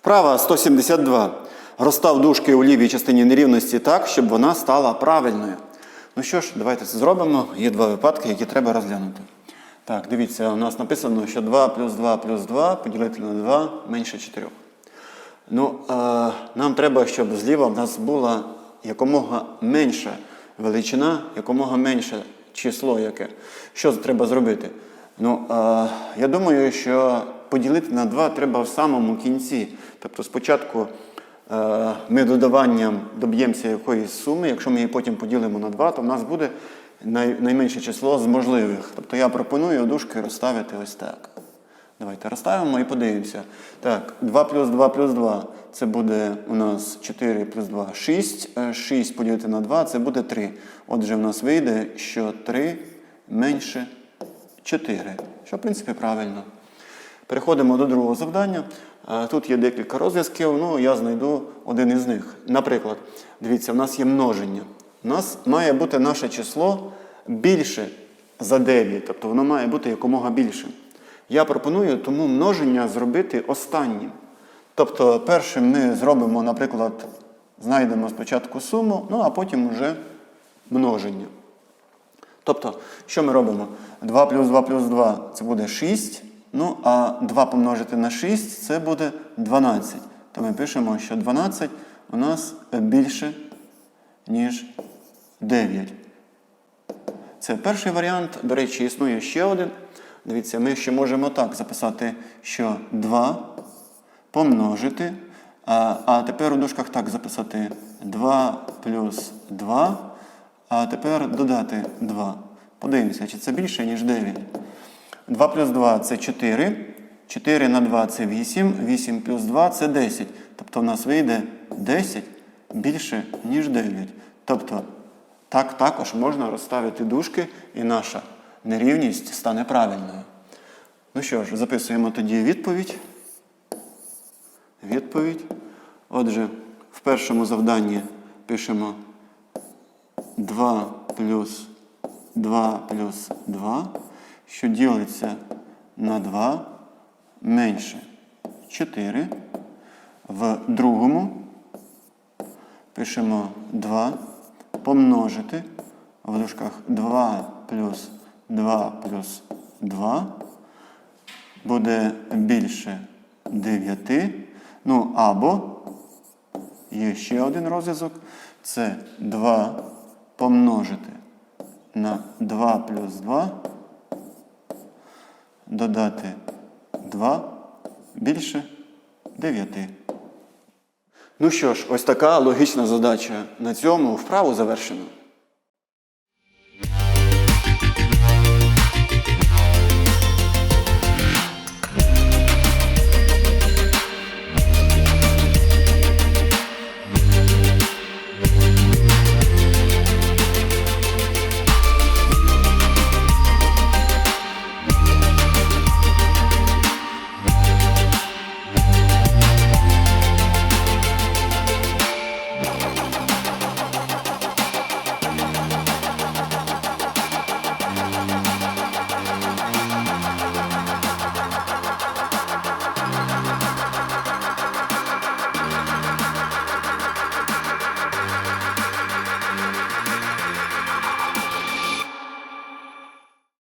Вправа 172. Розстав дужки у лівій частині нерівності так, щоб вона стала правильною. Ну що ж, давайте це зробимо. Є два випадки, які треба розглянути. Так, дивіться, у нас написано, що 2 плюс 2 плюс 2 поділити на 2 менше 4. Ну, е, нам треба, щоб зліва в нас була якомога менша величина, якомога менше число яке. Що треба зробити? Ну, е, я думаю, що поділити на 2 треба в самому кінці. Тобто спочатку е, ми додаванням доб'ємося якоїсь суми, якщо ми її потім поділимо на 2, то в нас буде найменше число з можливих. Тобто я пропоную дужки розставити ось так. Давайте розставимо і подивимося. Так, 2 плюс 2 плюс 2 це буде у нас 4 плюс 2 6. Е, 6 поділити на 2 це буде 3. Отже, в нас вийде, що 3 менше 4. Що, в принципі, правильно. Переходимо до другого завдання. Е, Тут є декілька розв'язків, ну я знайду один із них. Наприклад, дивіться, в нас є множення. У нас має бути наше число більше за 9, тобто воно має бути якомога більше. Я пропоную тому множення зробити останнім. Тобто, першим ми зробимо, наприклад, знайдемо спочатку суму, ну а потім вже множення. Тобто, що ми робимо? 2 плюс 2 плюс 2 це буде 6. Ну, а 2 помножити на 6 це буде 12. То ми пишемо, що 12 у нас більше, ніж 9. Це перший варіант. До речі, існує ще один. Дивіться, ми ще можемо так записати, що 2 помножити. А, а тепер у дужках так записати 2 плюс 2. А тепер додати 2. Подивимося, чи це більше, ніж 9. 2 плюс 2 це 4. 4 на 2 це 8. 8 плюс 2 це 10. Тобто в нас вийде 10 більше, ніж 9. Тобто так також можна розставити дужки, і наша нерівність стане правильною. Ну що ж, записуємо тоді відповідь. Відповідь. Отже, в першому завданні пишемо 2 плюс 2 плюс 2, що ділиться на 2 менше 4. В другому пишемо 2 помножити в дужках 2 плюс 2 плюс 2 буде більше 9. Ну або є ще один розв'язок. Це 2 помножити на 2 плюс 2, додати 2 більше 9. Ну що ж, ось така логічна задача. На цьому вправу завершено.